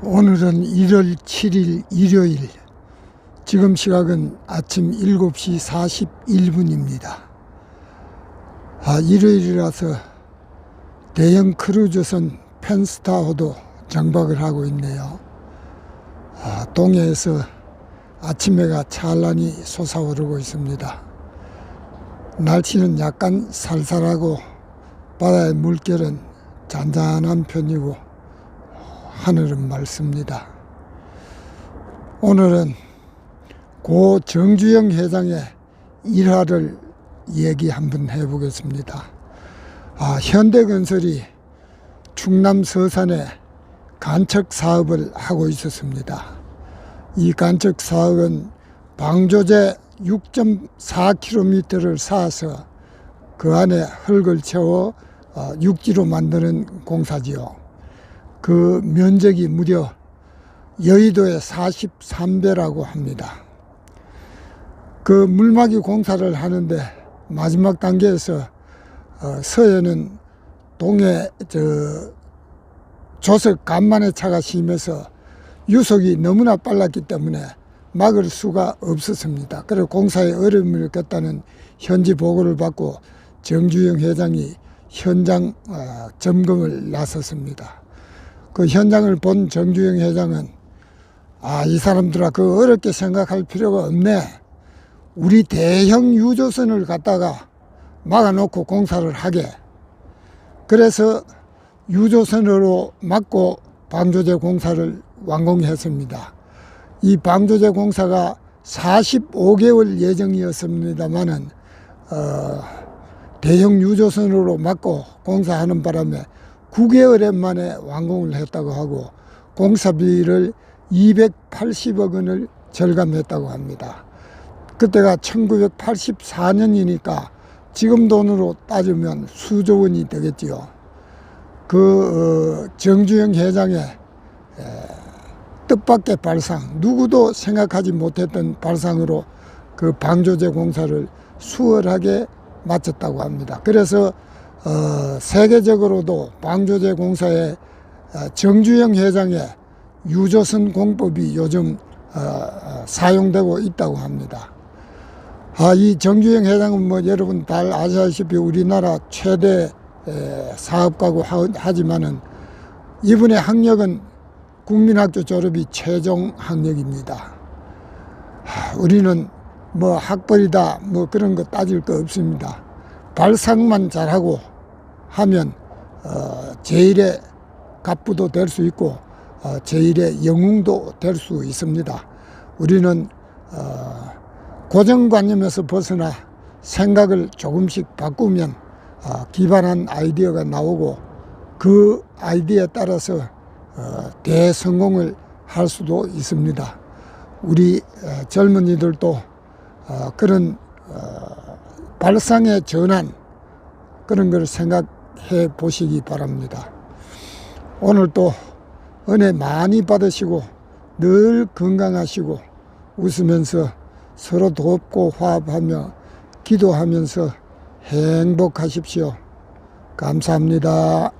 오늘은 1월 7일 일요일. 지금 시각은 아침 7시 41분입니다. 아, 일요일이라서 대형 크루즈선 펜스타호도 정박을 하고 있네요. 아, 동해에서 아침 해가 찬란히 솟아오르고 있습니다. 날씨는 약간 살살하고 바다의 물결은 잔잔한 편이고 하늘은 맑습니다. 오늘은 고 정주영 회장의 일화를 얘기 한번 해보겠습니다. 아, 현대건설이 충남 서산에 간척 사업을 하고 있었습니다. 이 간척 사업은 방조제 6.4km를 쌓아서 그 안에 흙을 채워 어, 육지로 만드는 공사지요. 그 면적이 무려 여의도의 43배라고 합니다. 그 물막이 공사를 하는데 마지막 단계에서 어, 서해는 동해 저 조석 간만의 차가 심해서 유속이 너무나 빨랐기 때문에 막을 수가 없었습니다. 그래서 공사에 어려움을 겪다는 현지 보고를 받고 정주영 회장이 현장 어, 점검을 나섰습니다. 그 현장을 본 정주영 회장은 아, 이 사람들아 그 어렵게 생각할 필요가 없네. 우리 대형 유조선을 갖다가 막아놓고 공사를 하게. 그래서 유조선으로 막고 방조제 공사를 완공했습니다. 이 방조제 공사가 45개월 예정이었습니다만은 어, 대형 유조선으로 막고 공사하는 바람에 9개월 만에 완공을 했다고 하고 공사비를 280억 원을 절감했다고 합니다. 그때가 1984년이니까 지금 돈으로 따지면 수조 원이 되겠지요. 그 어, 정주영 회장의 에, 뜻밖의 발상, 누구도 생각하지 못했던 발상으로 그 방조제 공사를 수월하게 마쳤다고 합니다. 그래서 어, 세계적으로도 방조제 공사의 어, 정주영 회장의 유조선 공법이 요즘 어, 어, 사용되고 있다고 합니다. 아, 이 정주영 회장은 뭐 여러분 잘 아시다시피 우리나라 최대 에, 사업가고 하, 하지만은 이분의 학력은 국민학교 졸업이 최종 학력입니다. 하, 우리는 뭐 학벌이다 뭐 그런 거 따질 거 없습니다. 발상만 잘하고 하면 어, 제일의 갑부도 될 수 있고 어, 제일의 영웅도 될 수 있습니다. 우리는 어, 고정관념에서 벗어나 생각을 조금씩 바꾸면 어, 기반한 아이디어가 나오고 그 아이디어에 따라서 어, 대성공을 할 수도 있습니다. 우리 어, 젊은이들도 어, 그런 어, 발상의 전환 그런 걸 생각해 보시기 바랍니다. 오늘 또 은혜 많이 받으시고 늘 건강하시고 웃으면서 서로 돕고 화합하며 기도하면서 행복하십시오. 감사합니다.